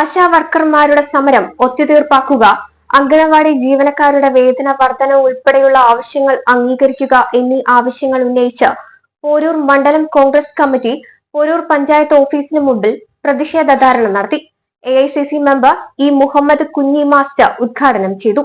ASHA വർക്കർമാരുടെ സമരം ഒത്തുതീർപ്പാക്കുക അംഗനവാടി ജീവനക്കാരുടെ വേതന വർധന ഉൾപ്പെടെയുള്ള ആവശ്യങ്ങൾ അംഗീകരിക്കുക എന്നീ ആവശ്യങ്ങൾ ഉന്നയിച്ച് പോരൂർ മണ്ഡലം കോൺഗ്രസ് കമ്മിറ്റി പോരൂർ പഞ്ചായത്ത് ഓഫീസിന് മുമ്പിൽ പ്രതിഷേധ ധാരണ നടത്തി. A I C C member E Muhammad Kunhi master ഉദ്ഘാടനം ചെയ്തു.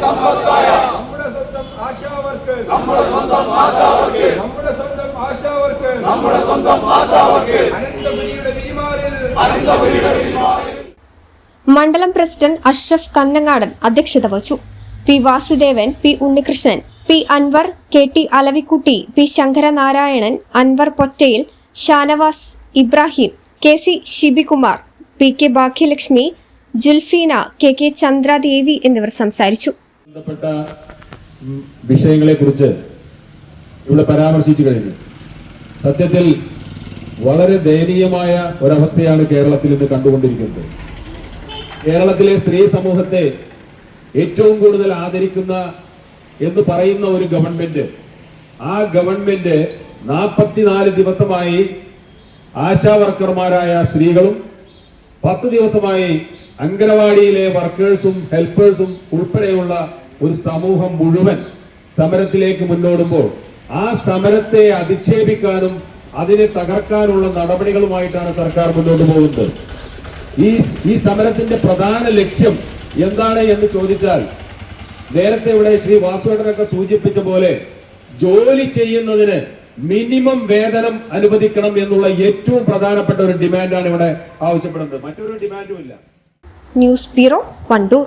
സമ്പത്തായ നമ്മുടെ സ്വന്തം ആശാ വർക്കേഴ്സ് നമ്മുടെ സ്വന്തം ആശാ വർക്കേഴ്സ്. നമ്മുടെ സ്വന്തം ആശാ വർക്കേഴ്സ്. നമ്മുടെ സ്വന്തം ആശാ വർക്കേഴ്സ്. അനന്തപുരിയുടെ വിരിമാറിൽ അനന്തപുരിയുടെ വിരിമാറിൽ മണ്ഡലം പ്രസിഡന്റ് അഷ്റഫ് കന്നങ്ങാടൻ അധ്യക്ഷത വഹിച്ചു. P Vasudevan P Unnikrishnan P Anwar K T Alavikutty P Sankaranarayanan Anwar Pottayil Shanavas Ibrahim K C Shibikumar P K Bhagyalakshmi Julfeena K K Chandradevi എന്നിവർ സംസാരിച്ചു. വിഷയങ്ങളെക്കുറിച്ച് ഇവിടെ പരാമർശിച്ചു കഴിഞ്ഞു. സത്യത്തിൽ വളരെ ദയനീയമായ ഒരവസ്ഥയാണ് കേരളത്തിൽ ഇന്ന് കണ്ടുകൊണ്ടിരിക്കുന്നത്. കേരളത്തിലെ സ്ത്രീ സമൂഹത്തെ ഏറ്റവും കൂടുതൽ ആദരിക്കുന്ന എന്ന് പറയുന്ന ഒരു ഗവൺമെന്റ് ആ ഗവൺമെന്റ് നാൽപ്പത്തിനാല് ദിവസമായി ആശാ വർക്കർമാരായ സ്ത്രീകളും പത്ത് ദിവസമായി അങ്കനവാടിയിലെ വർക്കേഴ്സും ഹെൽപ്പേഴ്സും ഉൾപ്പെടെയുള്ള ഒരു സമൂഹം മുഴുവൻ സമരത്തിലേക്ക് മുന്നോടുമ്പോൾ ആ സമരത്തെ അധിക്ഷേപിക്കാനും അതിനെ തകർക്കാനുള്ള നടപടികളുമായിട്ടാണ് സർക്കാർ മുന്നോട്ട് പോകുന്നത്. ഈ ഈ സമരത്തിന്റെ പ്രധാന ലക്ഷ്യം എന്താണ് എന്ന് ചോദിച്ചാൽ നേരത്തെ ഇവിടെ ശ്രീ വാസുവേട്ടനൊക്കെ സൂചിപ്പിച്ച പോലെ ജോലി ചെയ്യുന്നതിന് മിനിമം വേതനം അനുവദിക്കണം എന്നുള്ള ഏറ്റവും പ്രധാനപ്പെട്ട ഒരു ഡിമാൻഡാണ് ഇവിടെ ആവശ്യപ്പെടുന്നത്. മറ്റൊരു ഡിമാൻഡും ഇല്ല. News bureau Wandoor.